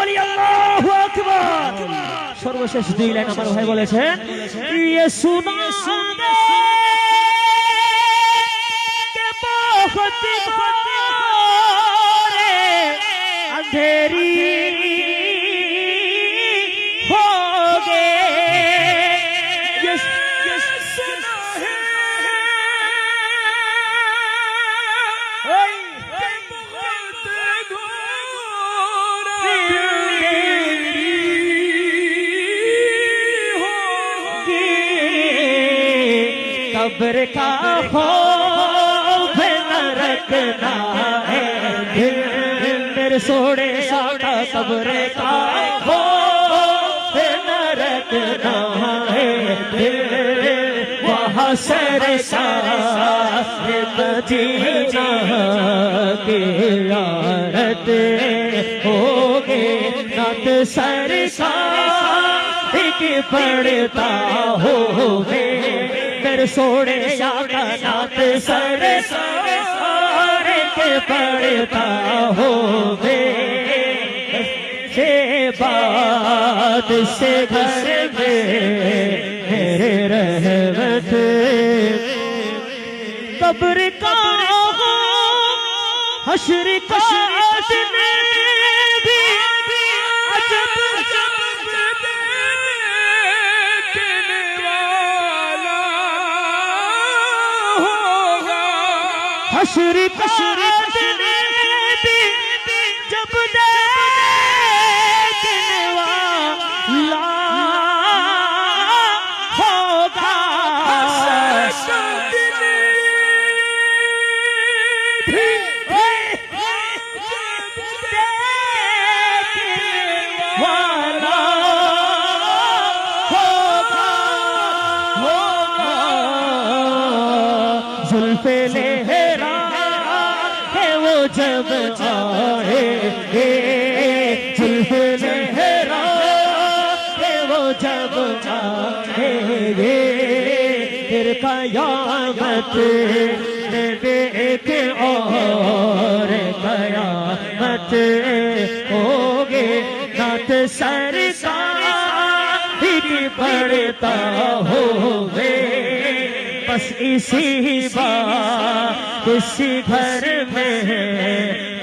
বলি আল্লাহু আকবার সর্বশেষ দুই লাইন আমার ভাই বলেছেন ইয়ে সুনা के बहुत घोरे अंधेरी پھر سوڑے آقا صبرے کا۔ ہو نرک نہ ہے پھر وہاں سر سار مدینہ کے یارت ہوگے نت سر سار پڑتا ہو گے۔ پھر سوڑے آقا نت سر ساتھ پڑتا ہو سے بات سے بس میرے رحمت قبر کا حشر کا غافل حیران ہے وہ جب آئے جلفل حیران ہے وہ جب آئے گے۔ پھر قیامت دیکھ اور قیامت ہوگے نات سرسا ہی پڑتا ہوگے بس اسی بات اسی گھر میں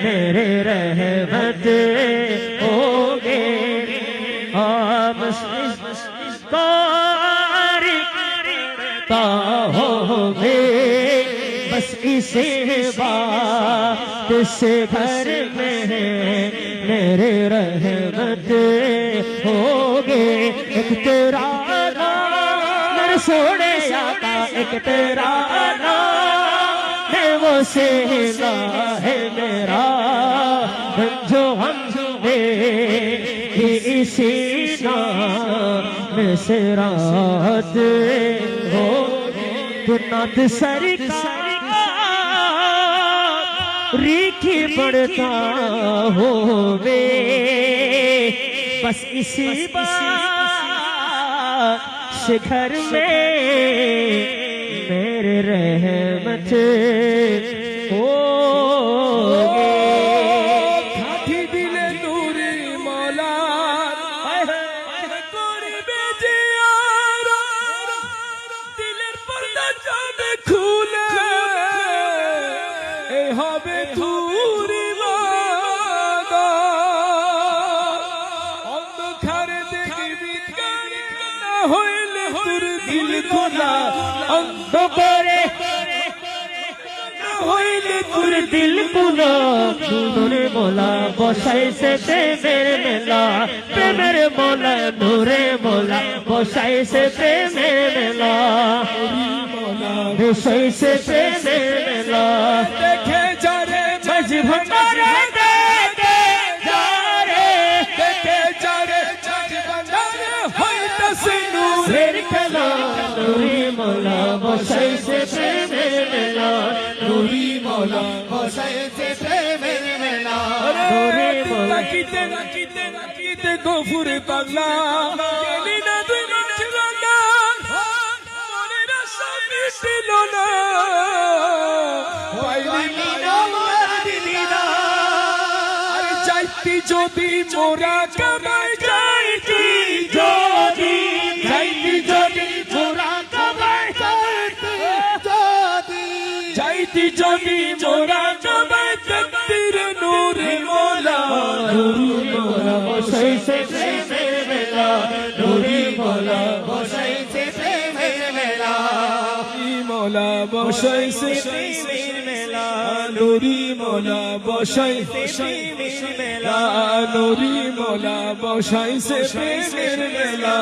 میرے رحمت ہو گے سکار ہو گے بس اسی بات اسی گھر میں میرے رحمت ہو گے ایک تیرا سوڑے آقا ایک تیرا نام ہے، وہ سینا ہے میرا۔ جو ہم نے اسی نام میں سے رات ہو۔ گنات سرکار ریکھی بڑھتا ہوے بس اسی بات इसी बात शिखर में मेरे रहमत होगे দিল খোলা অন্ধ করে হইলে তোর দিল কুলো নূরে মোলা বসাইছে প্রেমের মেলা, প্রেমের মোলা, নূরে মোলা বসাইছে প্রেমের মেলা। বসাইছে প্রেমের মেলা। দেখে যারে মাঝ ভান্ডারে যারে, দেখে যারে বাজারে হইতাছে নূর ফের নূরে মোলা বসাইছে প্রেমের মেলা নুরি মৌলা বসাইছে প্রেমের মেলা। নুরি মৌলা। তাকিতে তাকিতে তাকিতে গফুরে পাগলা। গেলি না তুই মাঝ বাংলা মনের আশা মিটিল না। পাইলি না আমার দিদিনা আরে চাইতে যদি মোরা কামাই নূরে মোলা নুরি মোরা বসাইছে প্রেমের মেলা নুরি মোরা বসাইছে প্রেমের মেলা। মোলা বসাইছে প্রেমের মেলা নুরি মোলা বসাইছে প্রেমের মেলা মোলা বসাইছে প্রেমের মেলা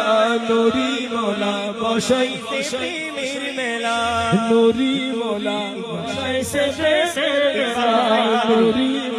নুরি মোলা বসাইছে প্রেমের মেলা নুরি মোলা বসাইছে প্রেমের মেলা নুরি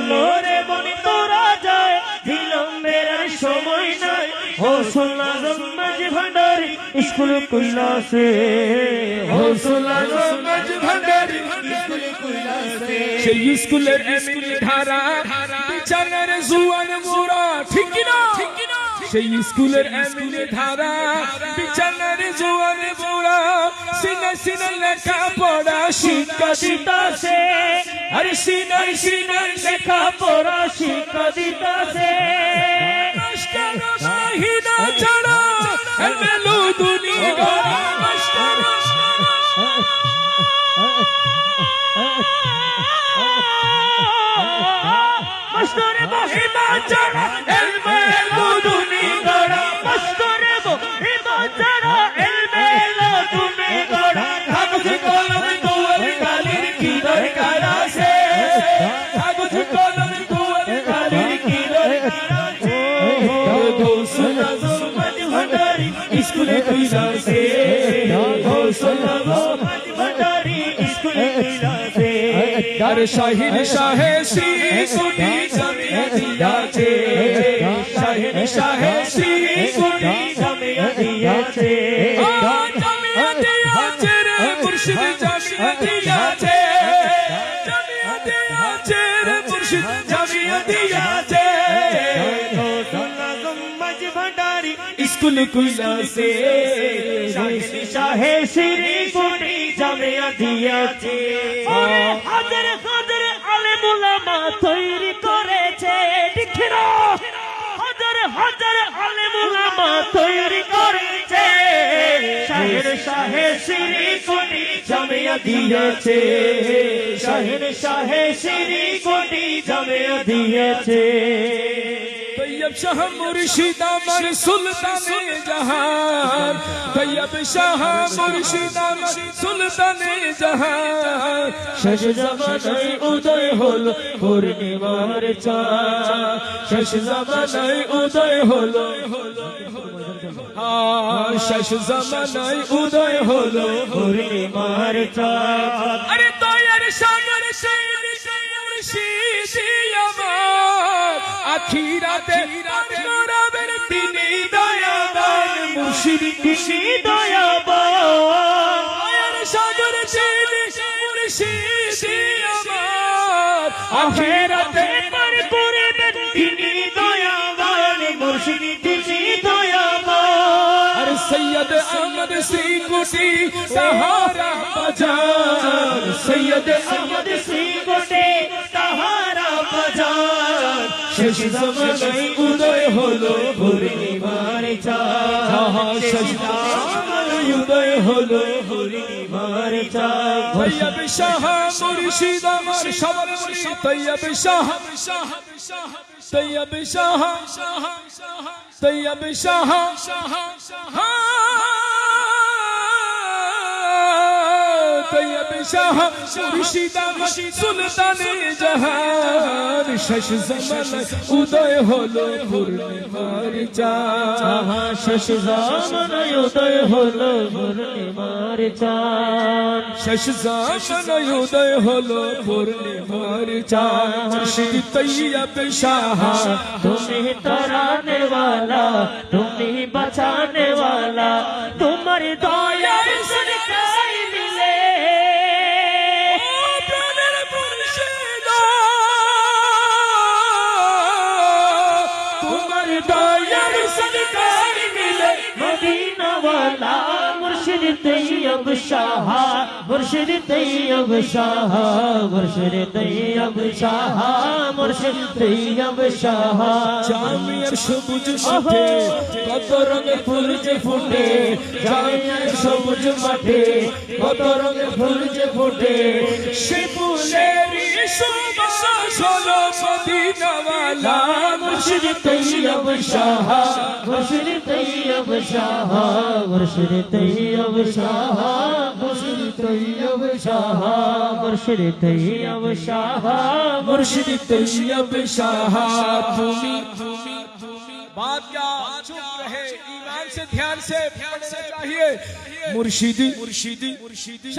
চলো রে মন তোরা যায়। বিলম্বের সময় নাই। হোসুল আজম মাঝ ভান্ডারি স্কুল কইলাছে। হোসুল আজম মজ ভান্ডারি স্কুল কইলাছে। সেই স্কুলের এমনি ধারা বিচারের জুয়ান মোরা ঠিক না? সেই স্কুলের এমনি ধারা বিচারের জুয়ান মোরা সিনে সিনে লেখা পড়া শিক্ষা দিতাছে। আরে সিনাই সিনাই লেখা পড়া শিক্ষা দিতাছে। মাস্টার শাহিনা ছাড়া এমএলও দুনিয়া মাস্টার মাস্টারে মহিমা ছাড়া এলমে লুদুনি স্কুলে স্কুলে কইলাছে আর শাহিন শাহে শ্রী কুটি জামিয়া দিয়াছে শাহিন শাহে শ্রী সুনি কুলাসে শাহে শ্রী কোটি জামিয়া দিয়েছে। হাজার হাজার আলেম তৈরি করেছে। ঠিক হাজার হাজার আলেম উলামা তৈরি করেছে। শাহের শাহে শ্রী কোটি জামিয়া দিয়েছে। শাহের শাহে শ্রী কোটি জামিয়া দিয়েছে। শাহ মুর্শিদ আমার সুলতানে জাহান। তৈয়ব শাহ মুর্শিদ আমার সুলতানে জাহান। শেষ জমানায় উদয় হলো পূর্ণিমার চাঁদ। শেষ জমানায় উদয় হলো আর শেষ জামানায় উদয় হলো পূর্ণিমার চাঁদ। আরে সাগর সেই মুর্শিদ। আমার আখিরাতে করাবেন তিনি দয়াবান মুর্শিদ কৃষি দয়াবান। তৈয়ার সাগর সেই মুর্শিদ আমার। আখেরাতে পার করবেন তিনি দয়াবান মুর্শিদ কৃষি দয়াবান। আর সৈয়দ আহমদ সিং কুটি সাহারা বাজার। সৈয়দ আহমদ সিং শেষ জমানায় উদয় হলো পূর্ণিমার চাঁদ। শেষ জমানায় উদয় হলো পূর্ণিমার তৈয়ব শাহ মুর্শিদ আমার সবার মুর্শিদ তৈয়ব শাহ। তৈয়ব শাহ তৈয়ব শাহ। শাহ মুর্শিদাম সুলতানে জাহান। শশ জামান উদয় হলো পূর্ণিমার চাঁদ। শশ জামান উদয় হলো পূর্ণিমার তুমি वाला তুমি বাঁচানে वाला তোমার দয়া তৈয়ব শাহ মুর্শিদ তৈয়ব শাহ মুর্শিদ তৈয়ব শাহ মুর্শিদ তৈয়ব শাহ। জামিয়ার সবুজ মাঠে কত রঙে ফুল যে ফুটে। জামিয়ার সবুজ মাঠে কত রঙে ফুল যে ফুটে। সে সুবাস হলো মদিনাওয়ালা মুর্শিদ তৈয়ব শাহ মুর্শিদ তৈয়ব শাহ মুর্শিদ তৈয়ব শাহ মুর্শিদ তৈয়ব শাহ মুর্শিদ তৈয়ব শাহ মুর্শিদ তৈয়ব শাহ তুমি बात क्या चुप रहे ईमान से ध्यान से पढ़ना चाहिए मुर्शिदी मुर्शिदी मुर्शिदी